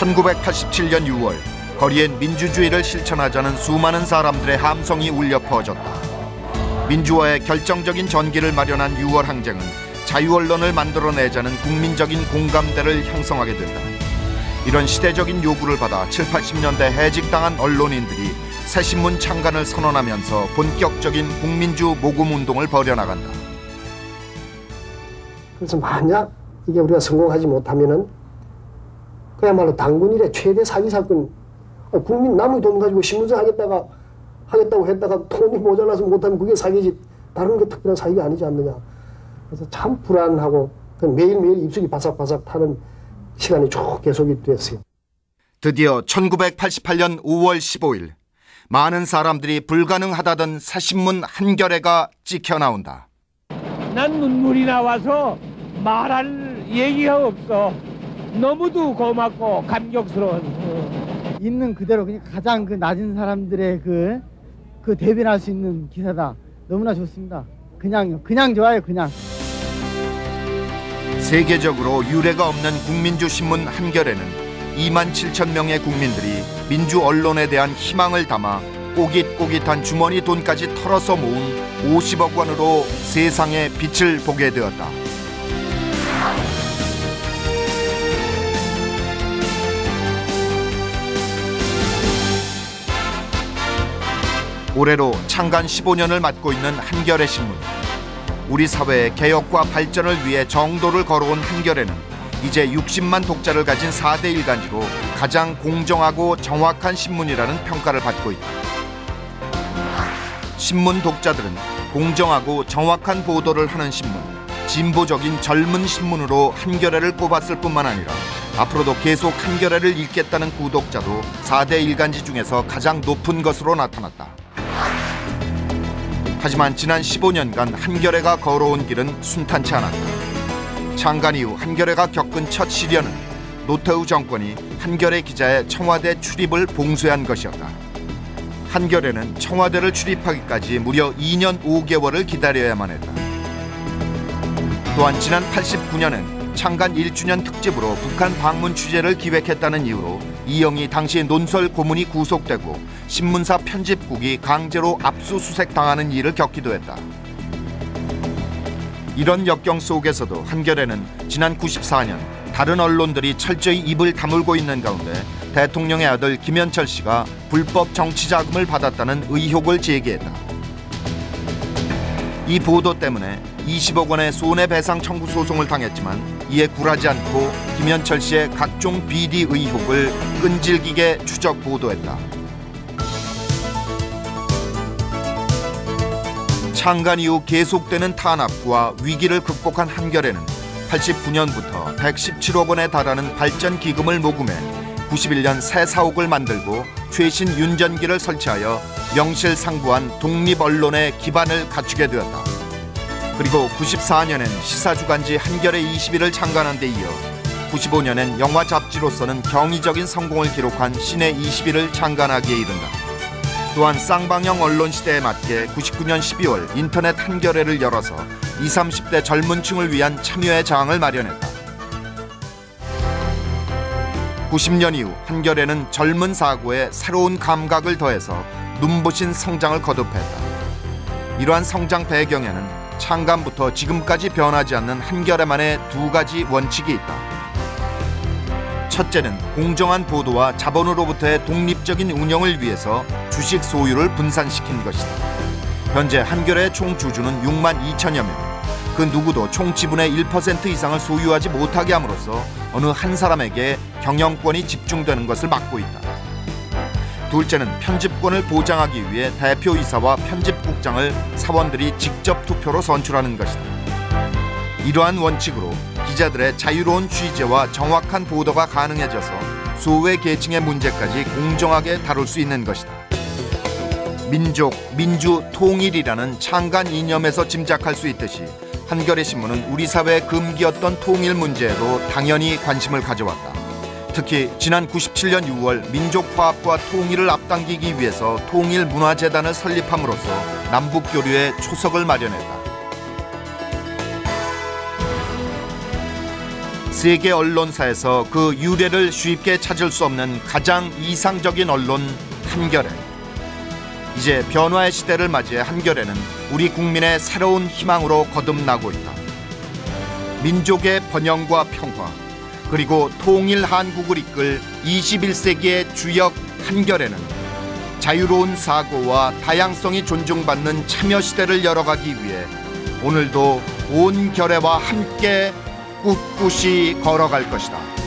1987년 6월 거리엔 민주주의를 실천하자는 수많은 사람들의 함성이 울려 퍼졌다. 민주화의 결정적인 전기를 마련한 6월 항쟁은 자유 언론을 만들어내자는 국민적인 공감대를 형성하게 된다. 이런 시대적인 요구를 받아 7, 80년대 해직당한 언론인들이 새신문 창간을 선언하면서 본격적인 국민주 모금 운동을 벌여나간다. 그래서 만약 이게 우리가 성공하지 못하면은 그야말로 당군 일의 최대 사기 사건 어, 국민 남의 돈 가지고 신문사 하겠다가 하겠다고 했다가 돈이 모자라서 못하면 그게 사기지 다른 게 특별한 사기가 아니지 않느냐 그래서 참 불안하고 매일매일 입술이 바삭바삭 타는 시간이 쭉 계속이 됐어요. 드디어 1988년 5월 15일 많은 사람들이 불가능하다던 새신문 한겨레가 찍혀 나온다. 난 눈물이 나와서 말할 얘기가 없어. 너무도 고맙고 감격스러운. 있는 그대로 그냥 가장 그 낮은 사람들의 그, 그 대변할 수 있는 기사다. 너무나 좋습니다. 그냥 그냥 좋아요, 그냥. 세계적으로 유례가 없는 국민주 신문 한겨레는 2만 7천 명의 국민들이 민주 언론에 대한 희망을 담아 꼬깃꼬깃한 주머니 돈까지 털어서 모은 50억 원으로 세상의 빛을 보게 되었다. 올해로 창간 15년을 맞고 있는 한겨레 신문. 우리 사회의 개혁과 발전을 위해 정도를 걸어온 한겨레는 이제 60만 독자를 가진 4대 일간지로 가장 공정하고 정확한 신문이라는 평가를 받고 있다. 신문 독자들은 공정하고 정확한 보도를 하는 신문, 진보적인 젊은 신문으로 한겨레를 꼽았을 뿐만 아니라 앞으로도 계속 한겨레를 읽겠다는 구독자도 4대 일간지 중에서 가장 높은 것으로 나타났다. 하지만 지난 15년간 한겨레가 걸어온 길은 순탄치 않았다. 창간 이후 한겨레가 겪은 첫 시련은 노태우 정권이 한겨레 기자의 청와대 출입을 봉쇄한 것이었다. 한겨레는 청와대를 출입하기까지 무려 2년 5개월을 기다려야만 했다. 또한 지난 89년엔 창간 1주년 특집으로 북한 방문 취재를 기획했다는 이유로 이영희 당시 논설 고문이 구속되고 신문사 편집국이 강제로 압수수색 당하는 일을 겪기도 했다. 이런 역경 속에서도 한겨레는 지난 94년 다른 언론들이 철저히 입을 다물고 있는 가운데 대통령의 아들 김현철 씨가 불법 정치 자금을 받았다는 의혹을 제기했다. 이 보도 때문에 20억 원의 손해배상 청구 소송을 당했지만 이에 굴하지 않고 김현철 씨의 각종 비리 의혹을 끈질기게 추적 보도했다. 창간 이후 계속되는 탄압과 위기를 극복한 한겨레는 89년부터 117억 원에 달하는 발전 기금을 모금해 91년 새 사옥을 만들고 최신 윤전기를 설치하여 명실상부한 독립 언론의 기반을 갖추게 되었다. 그리고 94년엔 시사주간지 한겨레 20일을 창간한 데 이어 95년엔 영화 잡지로서는 경이적인 성공을 기록한 신의 20일을 창간하기에 이른다. 또한 쌍방형 언론 시대에 맞게 99년 12월 인터넷 한겨레를 열어서 20, 30대 젊은 층을 위한 참여의 장을 마련했다. 90년 이후 한겨레는 젊은 사고에 새로운 감각을 더해서 눈부신 성장을 거듭했다. 이러한 성장 배경에는 창간부터 지금까지 변하지 않는 한겨레만의 두 가지 원칙이 있다. 첫째는 공정한 보도와 자본으로부터의 독립적인 운영을 위해서 주식 소유를 분산시킨 것이다. 현재 한겨레의 총 주주는 6만 2천여 명. 그 누구도 총 지분의 1% 이상을 소유하지 못하게 함으로써 어느 한 사람에게 경영권이 집중되는 것을 막고 있다. 둘째는 편집권을 보장하기 위해 대표이사와 편집국장을 사원들이 직접 투표로 선출하는 것이다. 이러한 원칙으로 기자들의 자유로운 취재와 정확한 보도가 가능해져서 소외 계층의 문제까지 공정하게 다룰 수 있는 것이다. 민족, 민주, 통일이라는 창간 이념에서 짐작할 수 있듯이 한겨레 신문은 우리 사회의 금기였던 통일 문제에도 당연히 관심을 가져왔다. 특히 지난 97년 6월 민족 화합과 통일을 앞당기기 위해서 통일문화재단을 설립함으로써 남북 교류의 초석을 마련했다. 세계 언론사에서 그 유래를 쉽게 찾을 수 없는 가장 이상적인 언론 한겨레. 이제 변화의 시대를 맞이해 한겨레는 우리 국민의 새로운 희망으로 거듭나고 있다. 민족의 번영과 평화 그리고 통일 한국을 이끌 21세기의 주역 한겨레는 자유로운 사고와 다양성이 존중받는 참여 시대를 열어가기 위해 오늘도 온 결애와 함께 꿋꿋이 걸어갈 것이다.